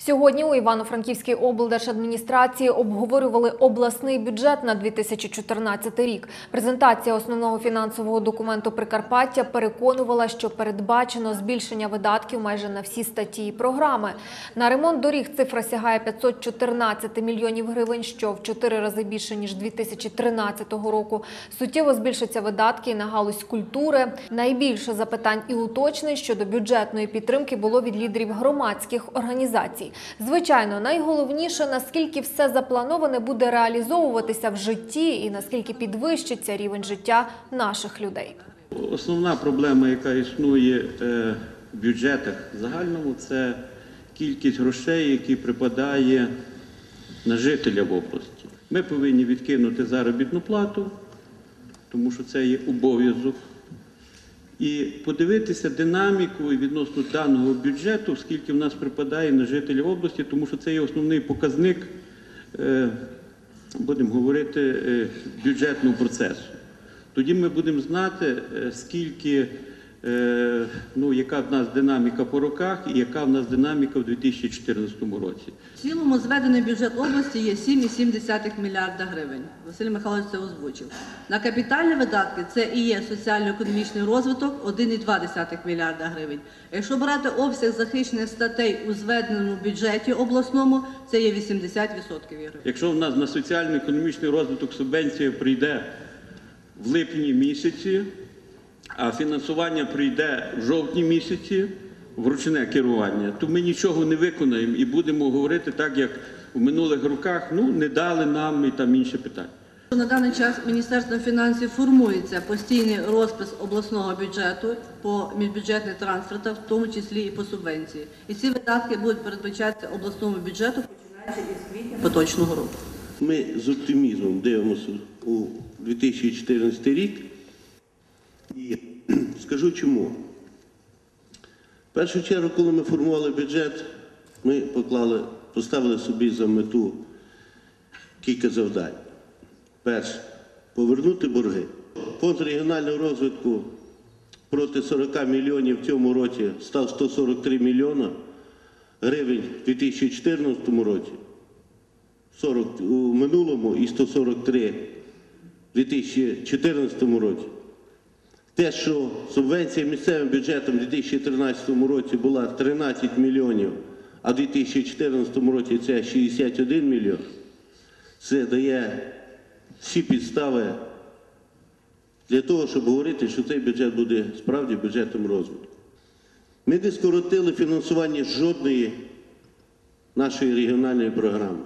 Сьогодні у Івано-Франківській облдержадміністрації обговорювали обласний бюджет на 2014 рік. Презентація основного фінансового документу Прикарпаття переконувала, що передбачено збільшення видатків майже на всі статті і програми. На ремонт доріг цифра сягає 514 мільйонів гривень, що в чотири рази більше ніж 2013 року. Суттєво збільшаться видатки і на галузь культури. Найбільше запитань і уточнень щодо бюджетної підтримки було від лідерів громадських організацій. Звичайно, найголовніше наскільки все заплановане буде реалізовуватися в житті, і наскільки підвищиться рівень життя наших людей. Основна проблема, яка існує е, в бюджетах загальному, це кількість грошей, які припадає на жителя в області. Ми повинні відкинути заробітну плату, тому що це є обов'язок, і подивитися динаміку відносно даного бюджету, скільки в нас припадає на жителів області, тому що це є основний показник, е, будемо говорити, е, бюджетного процесу. Тоді ми будемо знати, е, скільки, ну, яка в нас динаміка по роках і яка в нас динаміка в 2014 році. В цілому зведений бюджет області є 7,7 мільярда гривень. Василь Михайлович це озвучив. На капітальні видатки це і є соціально-економічний розвиток 1,2 мільярда гривень. Якщо брати обсяг захищених статей у зведеному бюджеті обласному, це є 80% Якщо в нас на соціально-економічний розвиток субвенція прийде в липні місяці, а фінансування прийде в жовтні місяці, в ручне керування, то ми нічого не виконаємо і будемо говорити так, як в минулих роках, ну не дали нам і там інші питання. На даний час Міністерством фінансів формується постійний розпис обласного бюджету по міжбюджетних трансфертах, в тому числі і по субвенції. І ці видатки будуть передбачатися обласному бюджету починаючи із квітня поточного року. Ми з оптимізмом дивимося у 2014 рік. І скажу чому. В першу чергу, коли ми формували бюджет, ми поклали, поставили собі за мету кілька завдань. Перше повернути борги. Фонд регіонального розвитку проти 40 мільйонів в цьому році став 143 мільйона гривень в 2014 році. 40 у минулому і 143 в 2014 році. Те, що субвенція місцевим бюджетом у 2013 році була 13 мільйонів, а в 2014 році це 61 мільйон, це дає всі підстави для того, щоб говорити, що цей бюджет буде справді бюджетом розвитку. Ми не скоротили фінансування жодної нашої регіональної програми.